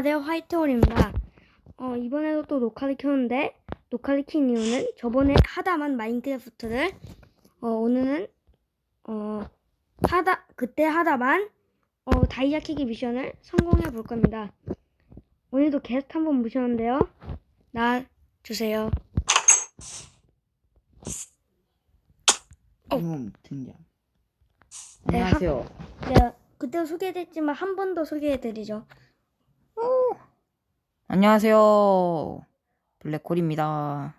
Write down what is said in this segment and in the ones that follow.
안녕하세요 화이트홀입니다. 어, 이번에도 또 녹화를 켰는데 녹화를 킨 이유는 저번에 하다만 마인크래프트를 어, 오늘은 어, 하다 그때 하다만 어, 다이아 캐기 미션을 성공해 볼 겁니다. 오늘도 게스트 한 번 모셨는데요. 나 주세요. 음, 등장. 네, 안녕하세요. 네, 그때 소개됐지만 한 번 더 소개해드리죠. 안녕하세요. 블랙홀입니다.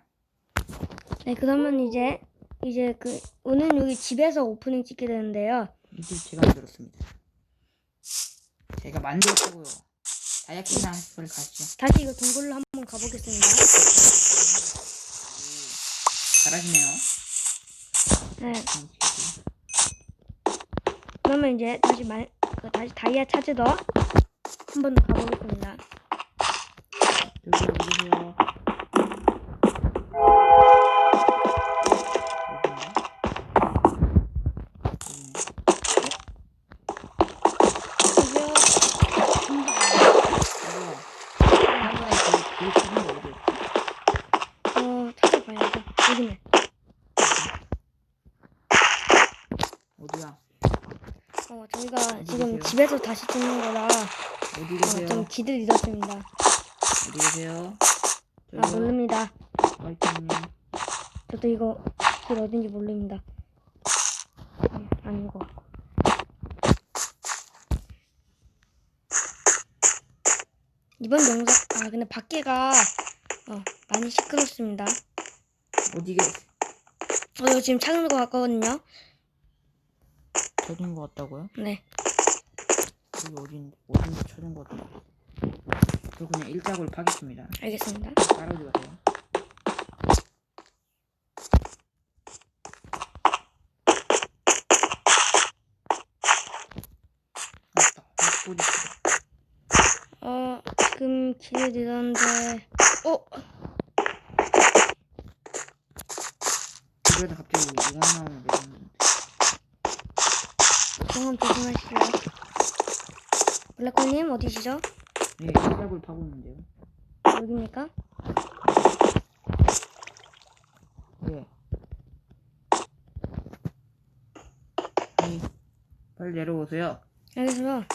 네, 그러면 이제 이제 그 오늘 여기 집에서 오프닝 찍게 되는데요. 이들 제가 만들었습니다. 제가 만들었다고요. 다이아키나 한번 가시죠. 다시 이거 동굴로 한번 가보겠습니다. 잘하시네요. 네, 음, 지금. 그러면 이제 다시 말, 그 다시 다이아 찾으러 한 번 더 가보겠습니다. 여기. 어. 여기네. 어디야? 어, 저희가 지금? 집에서 다시 찍는 거라 어디 어, 계세요? 좀 기를 잃었습니다. 어디 계세요? 아, 모릅니다. 화이팅님. 저도 이거 길 어딘지 모릅니다. 음, 아닌 것 같고. 이번 영상, 아, 근데 밖에가, 어, 많이 시끄럽습니다. 어디 계세요? 어, 이거 지금 찾는 것 같거든요. 찾은 것 같다고요? 네. 여기 어딘 어딘지 찾은 것 같다. 저 그냥 일작을 파겠습니다. 알겠습니다. 따라오지 마세요. 맞다. 헛소리. 어, 지금 길을 잃었는데, 어, 그러다 갑자기 나오면 되겠는데. 경험 조심하시고요. 블랙홀님, 어디시죠? 네, 일작을 파고 있는데요. 여기입니까? 네. 네. 빨리 내려오세요. 알겠습니다.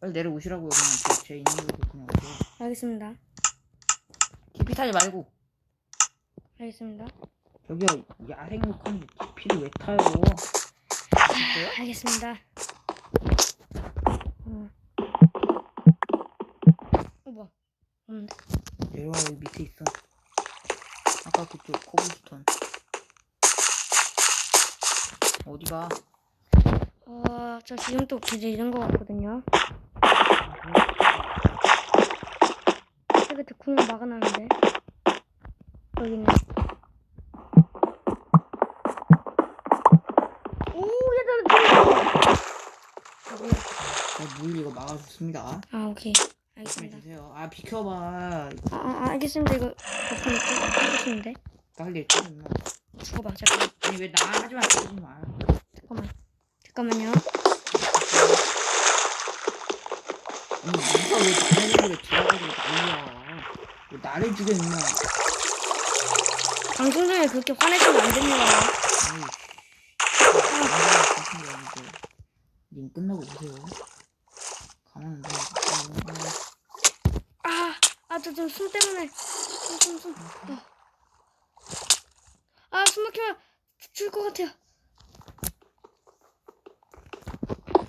빨리 내려오시라고요. 그냥 제, 제 있는 곳에 그냥 오세요. 알겠습니다. 깊이 타지 말고. 알겠습니다. 저기요, 야생 욕하는데 깊이를 왜 타요? 알겠습니다. 어. 어, 뭐야. 없는데. 내려와 여기 밑에 있어. 아까 그쪽 코블스톤. 어디가? 어, 저 지금 또 길을 잃은 것 같거든요. 끝에 구멍 막아놨는데. 여기 있 물 이거 막아줬습니다. 아, 오케이. 알겠습니다. 주세요. 아 비켜봐. 아, 아, 알겠습니다. 이거 버튼 끄겠는데 빨리 끊어. 죽어봐, 잠깐만. 아니 왜 나 하지 마. 하지 마. 잠깐만. 잠깐만요. 아니 누가 왜 남의 집에 들어가지고 난리야. 왜 나를 죽여 임마. 방송 중에 그렇게 화내시면 안 됩니다. 아이. 아, 님 끝나고 오세요. 가만 안 둬. 아, 아, 저 지금 숨 때문에. 숨, 숨, 숨. 어. 아, 숨 막히면 죽을 것 같아요.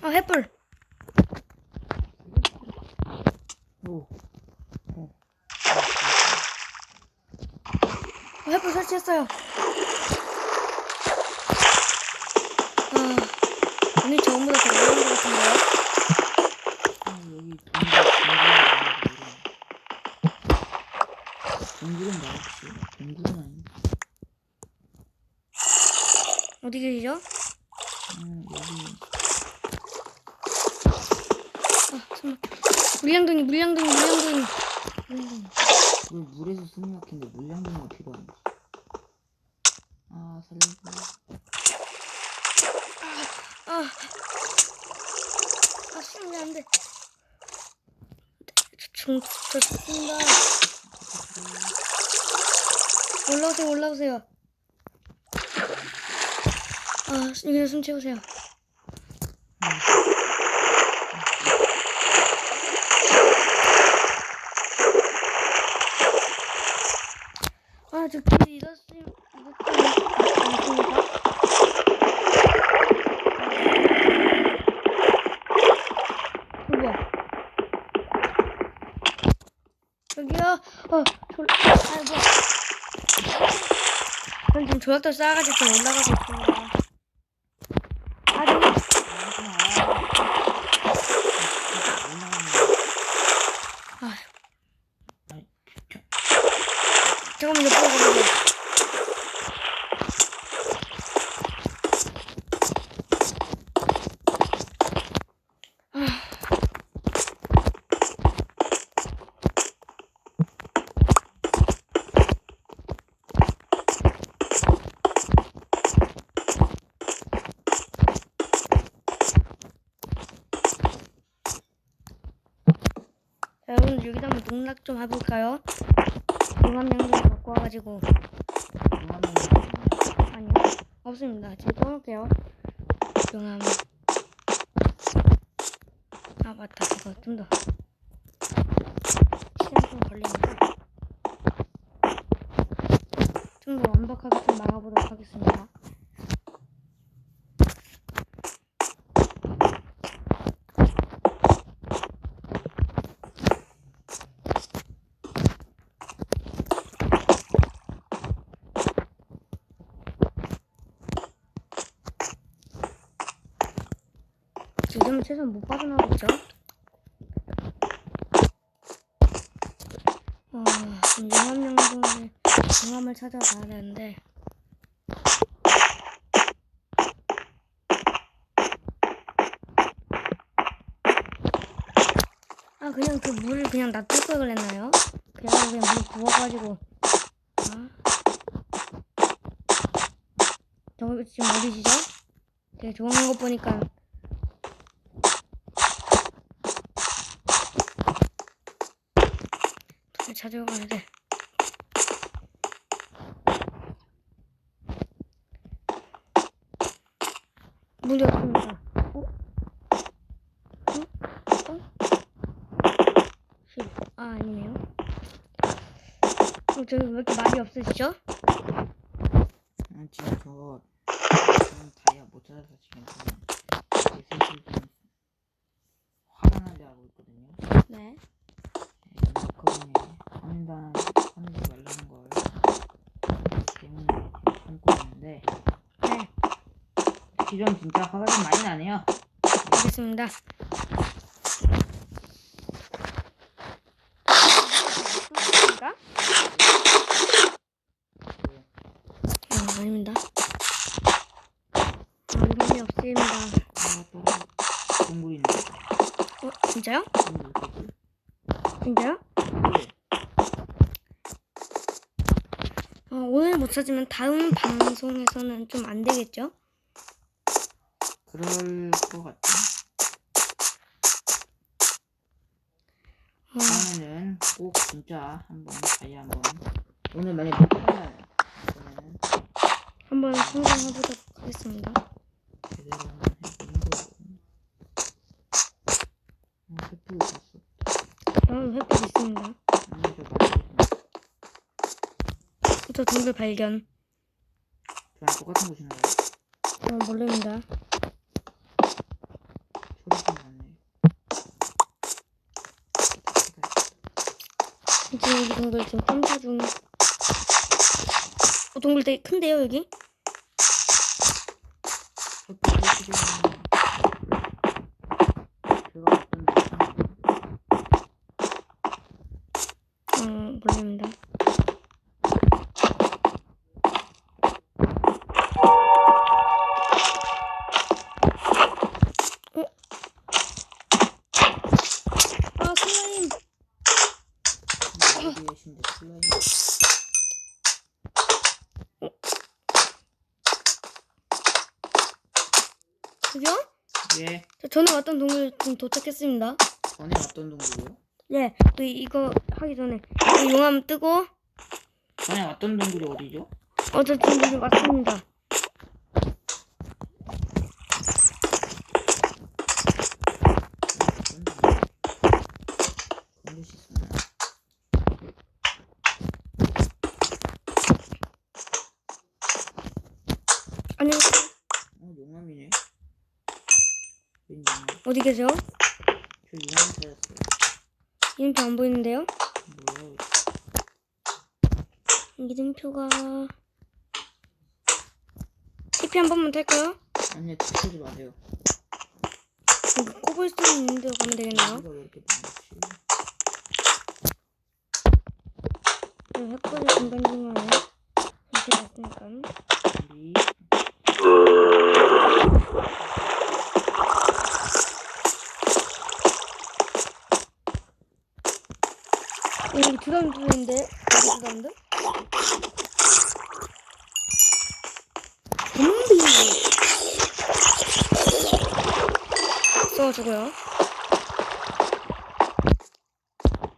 아, 햇불. 오. 어. 아, 햇불 설치했어요. 아, 오늘 전부 다더 어려운 것 같은데요? 아, 여기 동굴 동굴은 나왔지 동굴은 아니 어디 계시죠? 음, 여기 아. 물량둥이, 물량둥이, 물량둥이. 왜 물에서 숨이 막힌데 물량동가 필요한지 아 살려줘 아, 아, 아, 수영이 안 돼. 중, 저 죽는다. 올라오세요, 올라오세요. 아, 여기서 숨 채우세요. 아, 저 길이 잃었으면? 여기야. 여기요. 어, 졸, 아이고. 전 지금 조약돌 쌓아가지고 좀 올라가고 있습니다. 아, 네. 아, 잠깐만, 옆으로 가보세요. 자, 여러분 여기다 한번 농락 좀 해볼까요? 용암 양좀 갖고 와가지고 아니요 없습니다. 지금 떠올게요. 용암 아 맞다 이거 좀더 시간 좀 걸리는데 좀더 완벽하게 좀 막아보도록 하겠습니다. 최소한 못 빠져나오겠죠? 어, 용암 명동에 용암을 찾아가야 되는데 아 그냥 그 물을 그냥 놔둘 걸 그랬나요? 그래서 그냥 물 부어가지고 아 저 지금 어디시죠? 되게 좋은 거 보니까 돈을 찾으러 가는데 문이 없습니다. 어? 응? 어? 실. 아 아니네요. 어, 저기 왜 이렇게 말이 없으시죠? 아, 지금 저 저는 다이아 못 찾아서 지금 좀 화가 나게 하고 있거든요. 네. 화낸다 화내지 말라는 걸 때문에 참고 있는데 네. 지금 진짜 화가 좀 많이 나네요. 알겠습니다. 아, 아닙니다. 아, 용암이 없습니다. 아, 또 동굴 있네. 어, 진짜요? 동굴 있겠지? 진짜요? 네. 어, 오늘 못 찾으면 다음 방송에서는 좀 안 되겠죠? 그럴 것 같아. 어, 다음에는 꼭 진짜 한번 다이아 한번 오늘 만약에 못 찾으면 그러면은 한번 성공해보도록 하겠습니다. 제대로 한번 해보는 거고. 어, 횃불 봤어. 저는 획득 있습니다. 아니, 저 말고 저 동굴 발견. 저랑 똑같은 곳인가요? 어, 모릅니다. 지금 이 동굴 지금 탐사 중. 어, 동굴 되게 큰데요, 여기? 어, 모릅니다. 어? 아, 슬라임! 어디 계신데 슬라임 저기요? 예. 저 전에 왔던 동굴 지금 도착했습니다. 전에 왔던 동굴이요? 예, 그 이거 하기 전에 이 용암 뜨고 전에 왔던 동굴이 어디죠? 어저 지금 여기 왔습니다. 건들 수 있었나? 안녕하세요. 어, 용암이네. 왠 용암? 어디 계세요? 저 찾았어요. 이름표 안 보이는데요? 뭐야? 이름표가 TP 한 번만 탈까요? 아니요, 찾지 마세요. 여기 코블스톤 있는 데로 가면 되겠네요. 이거 왜 이렇게 많지? 네, 헷갈려 중간 중간에 이렇게 왔으니까. 우리 어디 드럼들? 좀비. 써주고요.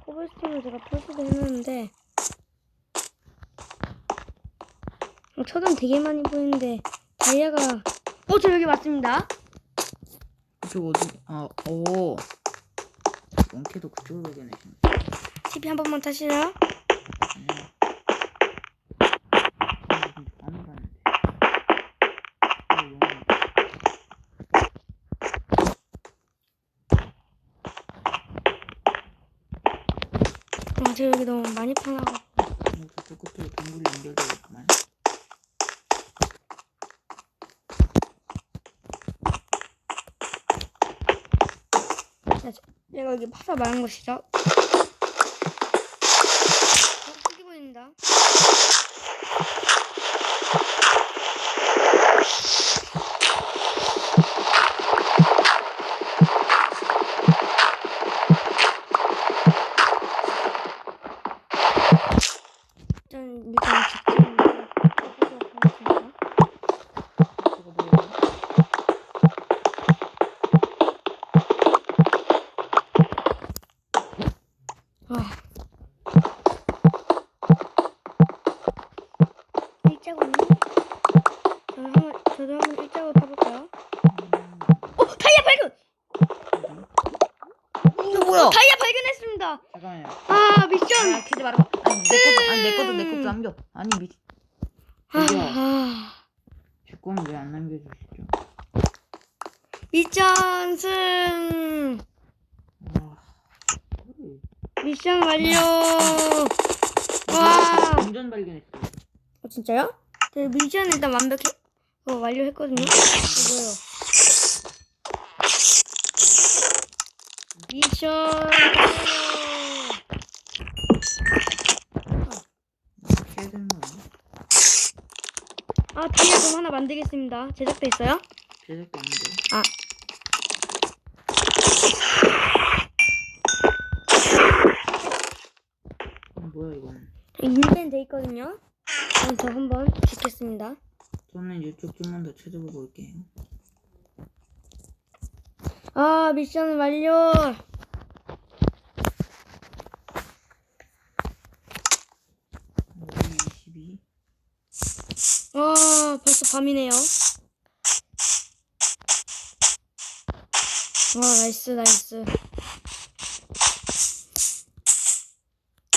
코블스톤을 제가 표시도 해놨는데 어, 쳐다는 되게 많이 보이는데 다이아가 어 저 여기 맞습니다. 그쪽 어디? 아, 오. 원캐도 그쪽으로 계시네. TP 한 번만 용암. 어, 저 여기 너무 많이 저쪽 끝으로 동굴이 연결되어 있구만. 얘가 여기 파서 말한 것이죠. 미션 승. 와. 미션 완료. 와. 운전 발견했어요. 어, 진짜요? 네, 미션 일단 완벽히 어, 완료했거든요. 어, 뭐예요? 미션 완료. 어떻게 해야 되는 거야? 아, 다이아 좀 하나 만들겠습니다. 제작돼 있어요? 제작도 있는데. 아. 어, 뭐야, 이거는. 인벤 돼 있거든요. 그럼 저 한번 짓겠습니다. 저는 이쪽 좀만 더 찾아보고 올게요. 아, 미션 완료. 우리 22. 와, 벌써 밤이네요. 와, 나이스, 나이스.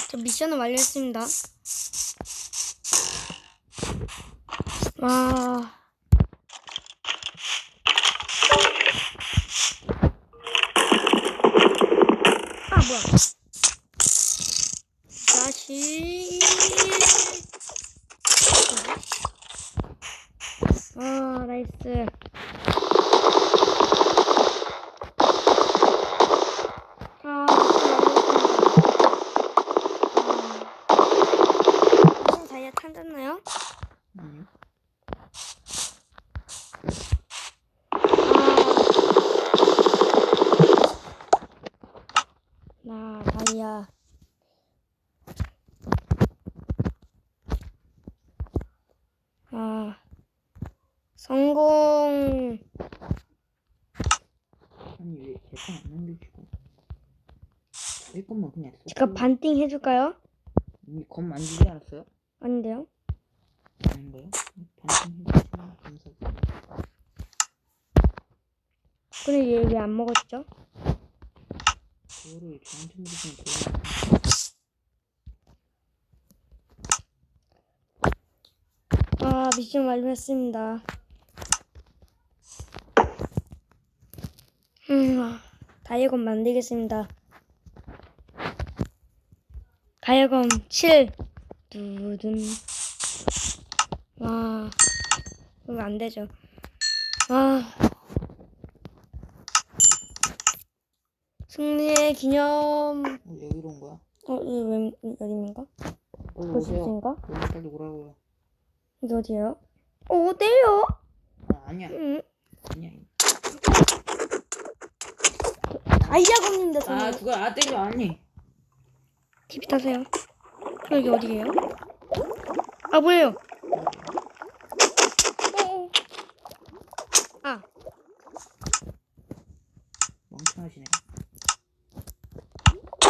저 미션을 완료했습니다. 와. 아, 뭐야. 다시. 아, 나이스. 아, 아, 다이아 찾았나요? 아니요. 아, 나 다이아. 아, 성공. 만질 것만 그냥 쏙 제가 반띵 해줄까요? 이미 검 만지지 않았어요? 아닌데요? 아닌가요? 반찬 해주시면 감사드립니다. 근데 얘 왜 안 먹었죠? 그거를 저한테 물으시면 되나? 아 미션 완료했습니다. 음, 다이어검 만들겠습니다. 다이어검 7 두둔 와 그러면 안 되죠. 아 승리의 기념 어, 여기로 온 거야? 어 이거 웬 어디인가? 어, 오세요. 벌써인가? 여기 빨리 오라고요. 이게 어디예요? 어 어때요? 아, 아니야. 음, 아니야. 다이아검인데 저는 아, 그거 아 때려 아니. TV 타세요. 여기 어디예요? 아 뭐예요? 어, 어. 아 멍청하시네.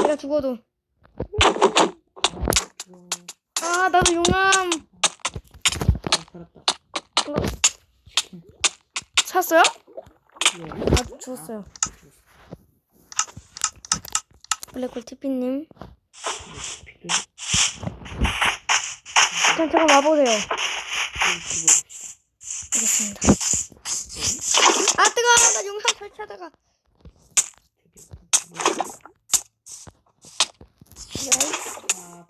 내가 죽어도 아. 아 나도 용암 아, 살았다. 어, 치킨. 샀어요? 예. 아 죽었어요. 블랙홀 TP님 그냥 제가 와보세요. 알겠습니다. 아 뜨거워 나 용암 설치하다가. 아.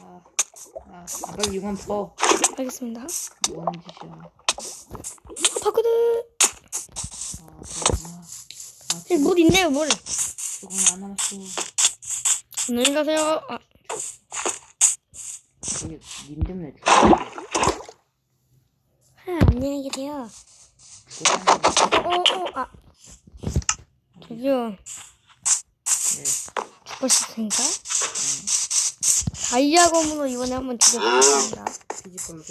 아, 아, 아, 빨리 용암 퍼. 알겠습니다. 뭐 하는 짓이야. 파크드 아. 아, 아, 물 있네요 물. 조금 안 남았어. 안녕히 가세요. 아, 이게 님 때문에. 아 안녕히 계세요. 죽었다는 어어 아 저기요 네. 죽으셨습니까? 다이아 검으로 이번에 한번 죽여보겠습니다. 피지컬로 거.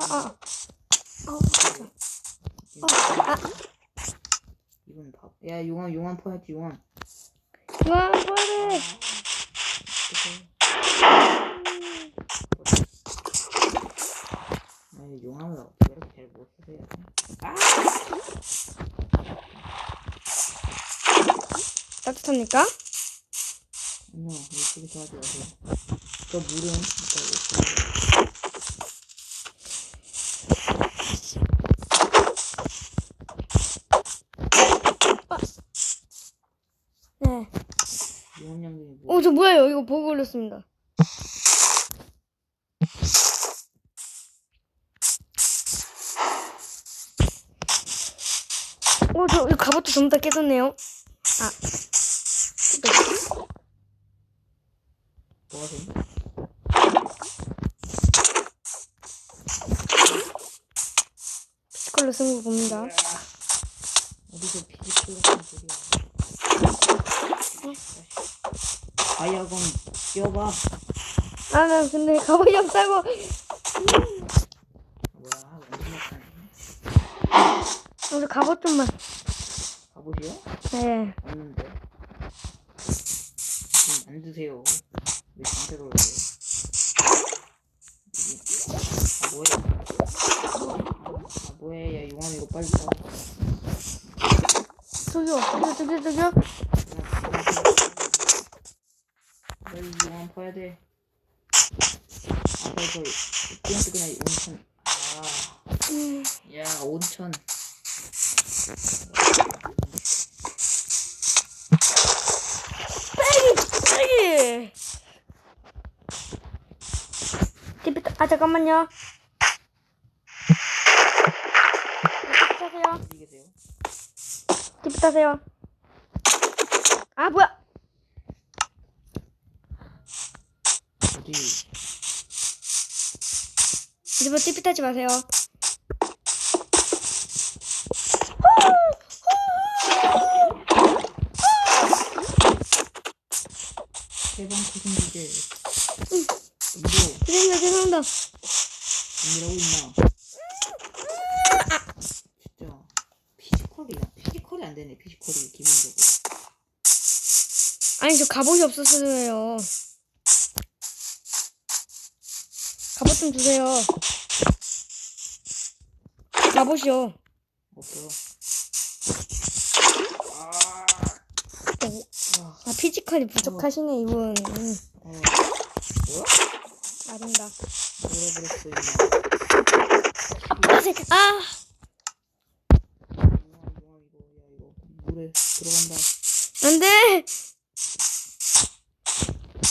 아, 아, 아, 아, 밥. 야, 용암, 용암 퍼야지, 용암. 와, 뭐래? 아니, 용암을 어떻게 이렇게 잘못 쓰세요? 따뜻합니까? 아니요, 하지 마세요. 저 물은 이따 이렇게. 네. 용암 양분이 뭐? 어, 저 뭐예요? 이거 보고 걸렸습니다. 어, 저 이거 갑옷도 전부 다 깨졌네요. 아, 뭐 하세요? 피지컬로 승부 봅니다. 어디서 피지컬 같은 소리야? 다 이아건 끼워봐. 아, 나 근데 갑옷이 없다고. 뭐야, 약하네. 어, 저 갑옷 좀만. 가보시오? 네. 없는데. 좀 만드세요. 왜 저한테 그러세요? 아, 뭐해? 아, 뭐해? 야, 용암 이거 빨리 써. 저기요, 저기요, 저기요, 저기요. 빨리 용암 퍼야 돼. 아, 그래서 띠한테 그냥 온천. 아, 음, 야, 온천. 빨리! 타- 아, 잠깐만요. TP 타세요. TP 타세요. 아, 뭐야? 어디? 이제부터 TP 타지 마세요. 세번 코딩 주제. 이거, 죄송합니다, 죄송합니다. 이라고 있나? 진짜. 피지컬이야. 피지컬이 피지컬이 안 되네 피지컬이 기본적으로 아니 저 갑옷이 없어서 그래요. 갑옷 좀 주세요. 갑옷이요. 없어 어, 아 피지컬이 부족하시네 이분. 음, 어 뭐야? 아닌가. 놀아버렸어 이거 아, 세- 아 이거 야 이거 물에 들어간다 안돼.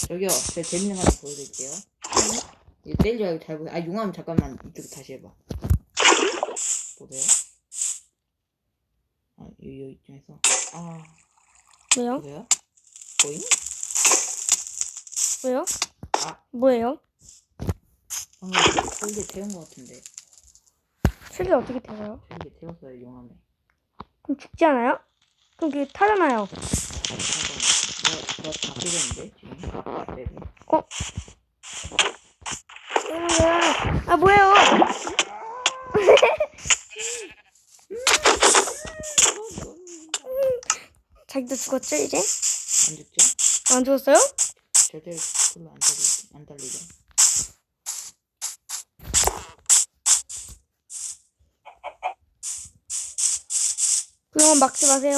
저기요 제가 재밌는 거 하나 보여드릴게요 이거 때리지 말고 잘 보세요 아 용암 잠깐만 이쪽에 다시 해봐 보세요 아 여기 여기 이쯤에서 아 왜요? 보세요 보임? 왜요? 아 뭐예요? 방금 설계 태운 거 같은데 슬기 어떻게 되나요? 설계 태웠어요 용암에 그럼 죽지 않아요? 그럼 그게 타잖아요. 잠깐만 나나다 깨졌는데 지금 네. 어? 뭐야? 아 뭐예요? 자기도 죽었죠 이제? 안 죽죠? 안 죽었어요? 절대 별로 안 달리죠 안 달리죠 건 막지 마세요.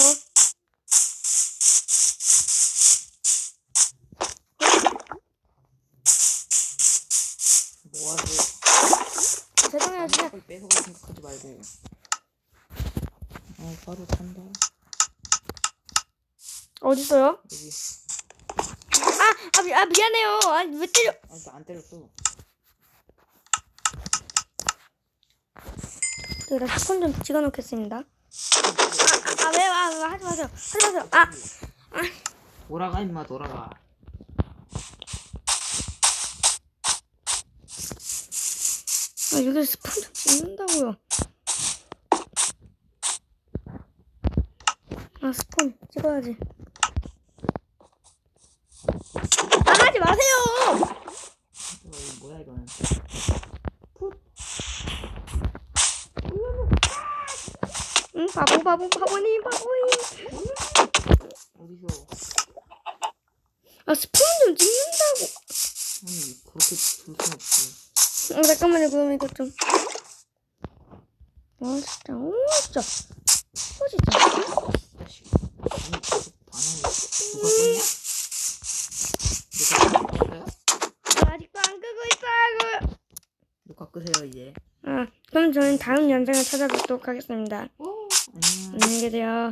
뭐하지 죄송해요 진짜. 뺏어갈 생각하지 말고 어 바로 탄다 어딨어요? 여기 아, 아, 미, 아 미안해요. 아니 왜 때려? 아나안 때렸어 제가 스폰 좀 찍어놓겠습니다. 아, 아 왜요? 아, 아 하지 마세요. 하지 마세요. 아, 돌아가 임마 돌아가 아 여기 스폰 좀 찍는다고요. 아 스폰 찍어야지. 아 하지 마세요. 뭐야 이거는 응 바보 바보 바보님 바보님. 어디서 아 스폰 좀 찍는다고. 아니 그렇게 둘순 없지 어, 잠깐만요. 그럼 이거 좀. 아 진짜. 오 진짜. 어 진짜. 누가? 누가 껐어요? 아직도 안 끄고 있어요. 누가 끄세요 이제 아 그럼 저는 다음 영상을 찾아뵙도록 하겠습니다. 오 안녕 안녕히 계세요.